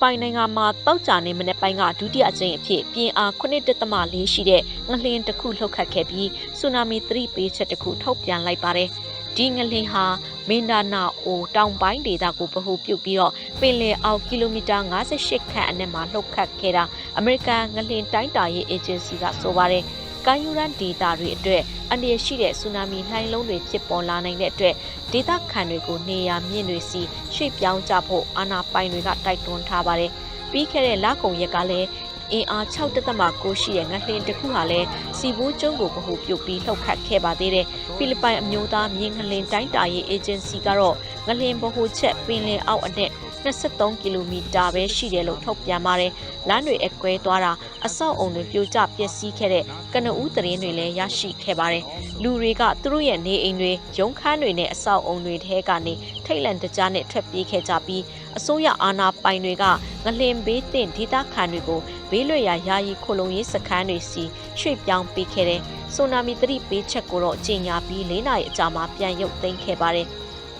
ပိုင်နိုင်ငံမှာတောက်ကြနေမနေ့ပိုင်းကဒုတိယအကြိမ်အဖြစ်ပြင်းအား9.4ရှိတဲ့ငလျင်တစ်ခုလှုပ်ခတ်ခဲ့ပြီးဆူနာမီသတိပေးချက်တစ်ခုထုတ်ပြန်လိုက်ပါတယ်။ဒီငလျင်ဟာမင်ဒါနာအိုတောင်ပိုင်းဒေသကိုဗဟိုပြုပြီးတော့ပင်လယ်အောက်ကီလိုမီတာ58ခန့်အနက်မှာလှုပ်ခတ်ခဲ့တာအမေရိကန်ငလျင်တိုင်းတာရေးအေဂျင်စီကဆိုပါတယ်။ကန်ယူရန်ဒေတာတွေအတွက်အန္တရာယ်ရှိတဲ့ဆူနာမီလှိုင်းလုံးတွေဖြစ်ပေါ်လာနိုင်တဲ့အတွက် ဒေသခံတွေကိုနေရာမြင့်တွေစီရွှေ့ပြောင်းကြဖို့အာဏာပိုင်တွေကတိုက်တွန်းထားပါတယ်။ပြီးခဲ့တဲ့လကုန်ရက်ကလည်းအင်အား6.6ရှိတဲ့ငလှင်တစ်ခုဟာလည်းစီဘိုးကျုံကိုဗဟိုပြုတ်ပြီးလှုပ်ခတ်ခဲ့ပါသေးတယ်။ဖိလစ်ပိုင်အမျိုးသားမြင်းငလှင်တိုင်းတာရေးအေဂျင်စီကတော့ငလှင်ဗဟိုချက်ပင်လယ်အောက်အနက် 23ကီလိုမီတာပဲရှိတယ်လို့ထုတ်ပြန်ပါတယ်။လမ်းတွေအကွဲသွားတာအဆောက်အုံတွေပြိုကျပျက်စီးခဲ့တဲ့ကနဦးသတင်းတွေလည်းရရှိခဲ့ပါတယ်။လူတွေကသူတို့ရဲ့နေအိမ်တွေရုံခန်းတွေနဲ့အဆောက်အုံတွေထဲကနေထိတ်လန့်တကြားနဲ့ထွက်ပြေးခဲ့ကြပြီးအစိုးရအာဏာပိုင်တွေကငလင်ဘေးတင်ဒေသခံတွေကိုဘေးလွတ်ရာယာယီခိုလုံရေးစခန်းတွေစီရွှေ့ပြောင်းပေးခဲ့တဲ့ဆိုနာမီသတိပေးချက်ကိုတော့ကြီးညာပြီး၄နာရီအကြာမှာပြန်ရုပ်သိမ်းခဲ့ပါတယ်။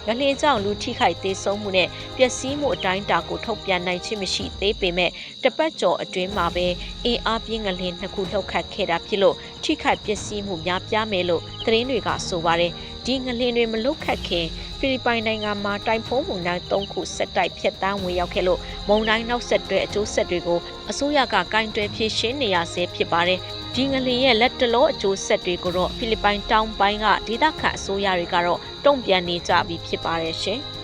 ငလျင်ကြောင့်လူထိခိုက်သေးဆုံးမှုနဲ့ပျက်စီးမှုအတိုင်းအတာကိုထုတ်ပြန်နိုင်ခြင်းမရှိသေးပေမဲ့တပတ်ကျော်အတွင်းမှာပဲအင်အားပြင်းငလျင်နှစ်ခုလှုပ်ခတ်ခဲ့တာဖြစ်လို့ထိခိုက်ပျက်စီးမှုများပြားမယ်လို့သတင်းတွေကဆိုပါတယ်ဒီငလျင်တွေမလှုပ်ခတ်ခင်ဖိလစ်ပိုင်နိုင်ငံမှာတိုင်ဖုန်းမုန်တိုင်း၃ခုဆက်တိုက်ဖျက်တမ်းဝင်ရောက်ခဲ့လို့မုန်တိုင်းနောက်ဆက်တွဲအကျိုးဆက်တွေကိုအစိုးရကကင်တွယ်ဖြေရှင်းနေရဆဲဖြစ်ပါတယ် ဒီငလျင်ရဲ့လက်တလောအကျိုးဆက်တွေကိုတော့ဖိလစ်ပိုင်တောင်ပိုင်းကဒေသခံအစိုးရတွေကတော့တုံ့ပြန်နေကြပြီဖြစ်ပါတယ်ရှင်။